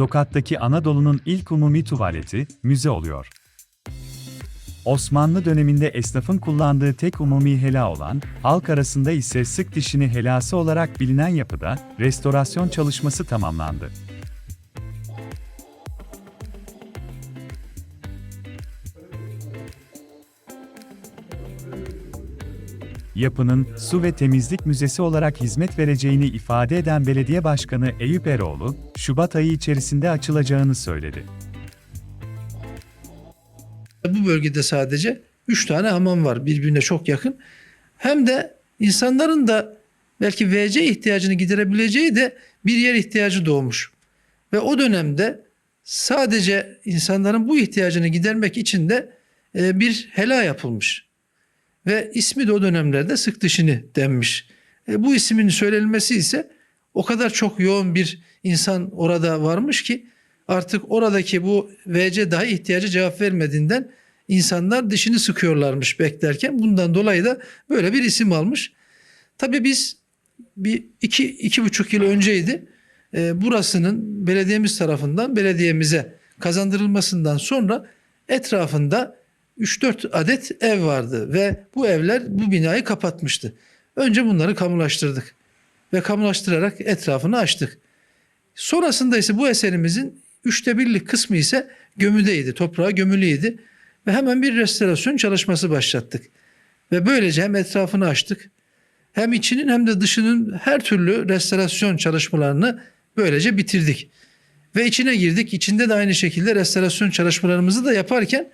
Tokat'taki Anadolu'nun ilk umumi tuvaleti, müze oluyor. Osmanlı döneminde esnafın kullandığı tek umumi hela olan, halk arasında ise sık dişini helası olarak bilinen yapıda, restorasyon çalışması tamamlandı. Yapının su ve temizlik müzesi olarak hizmet vereceğini ifade eden Belediye Başkanı Eyüp Eroğlu, Şubat ayı içerisinde açılacağını söyledi. Bu bölgede sadece 3 tane hamam var birbirine çok yakın. Hem de insanların da belki WC ihtiyacını giderebileceği de bir yer ihtiyacı doğmuş. Ve o dönemde sadece insanların bu ihtiyacını gidermek için de e, bir hela yapılmış. Ve ismi de o dönemlerde sık dişini denmiş. E, bu ismin söylenmesi ise o kadar çok yoğun bir insan orada varmış ki artık oradaki bu VC dahi ihtiyacı cevap vermediğinden insanlar dişini sıkıyorlarmış beklerken. Bundan dolayı da böyle bir isim almış. Tabii biz bir iki, iki buçuk yıl önceydi. E, burasının belediyemiz tarafından belediyemize kazandırılmasından sonra etrafında 3-4 adet ev vardı ve bu evler bu binayı kapatmıştı. Önce bunları kamulaştırdık ve kamulaştırarak etrafını açtık. Sonrasında ise bu eserimizin üçte birlik kısmı ise gömüdeydi, toprağa gömülüydü ve hemen bir restorasyon çalışması başlattık. Ve böylece hem etrafını açtık hem içinin hem de dışının her türlü restorasyon çalışmalarını böylece bitirdik. Ve içine girdik. İçinde de aynı şekilde restorasyon çalışmalarımızı da yaparken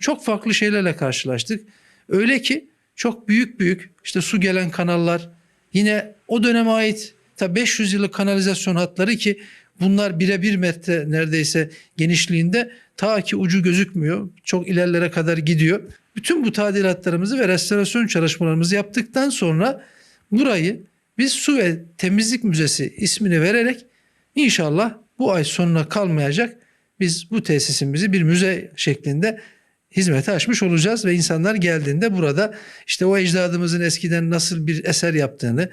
çok farklı şeylerle karşılaştık. Öyle ki çok büyük büyük işte su gelen kanallar yine o döneme ait ta 500 yıllık kanalizasyon hatları ki bunlar birebir metre neredeyse genişliğinde ta ki ucu gözükmüyor. Çok ilerlere kadar gidiyor. Bütün bu tadilatlarımızı ve restorasyon çalışmalarımızı yaptıktan sonra burayı biz Su ve Temizlik Müzesi ismini vererek inşallah bu ay sonuna kalmayacak biz bu tesisimizi bir müze şeklinde hizmete açmış olacağız ve insanlar geldiğinde burada işte o ecdadımızın eskiden nasıl bir eser yaptığını,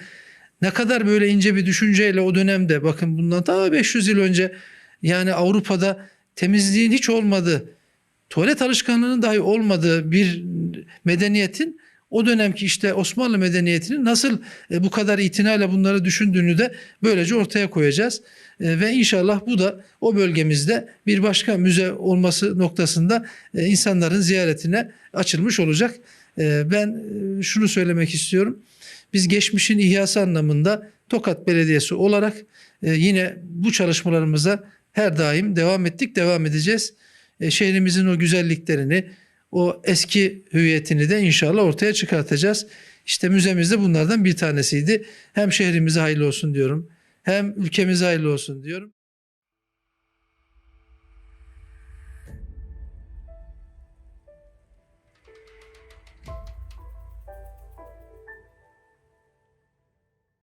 ne kadar böyle ince bir düşünceyle o dönemde bakın bundan ta 500 yıl önce yani Avrupa'da temizliğin hiç olmadığı, tuvalet alışkanlığının dahi olmadığı bir medeniyetin o dönemki işte Osmanlı medeniyetinin nasıl e, bu kadar itinayla bunları düşündüğünü de böylece ortaya koyacağız. E, Ve inşallah bu da o bölgemizde bir başka müze olması noktasında e, insanların ziyaretine açılmış olacak. Ben şunu söylemek istiyorum. Biz geçmişin ihyası anlamında Tokat Belediyesi olarak yine bu çalışmalarımıza her daim devam ettik, devam edeceğiz. Şehrimizin o güzelliklerini, o eski hüviyetini de inşallah ortaya çıkartacağız. İşte müzemiz de bunlardan bir tanesiydi. Hem şehrimize hayırlı olsun diyorum, hem ülkemize hayırlı olsun diyorum.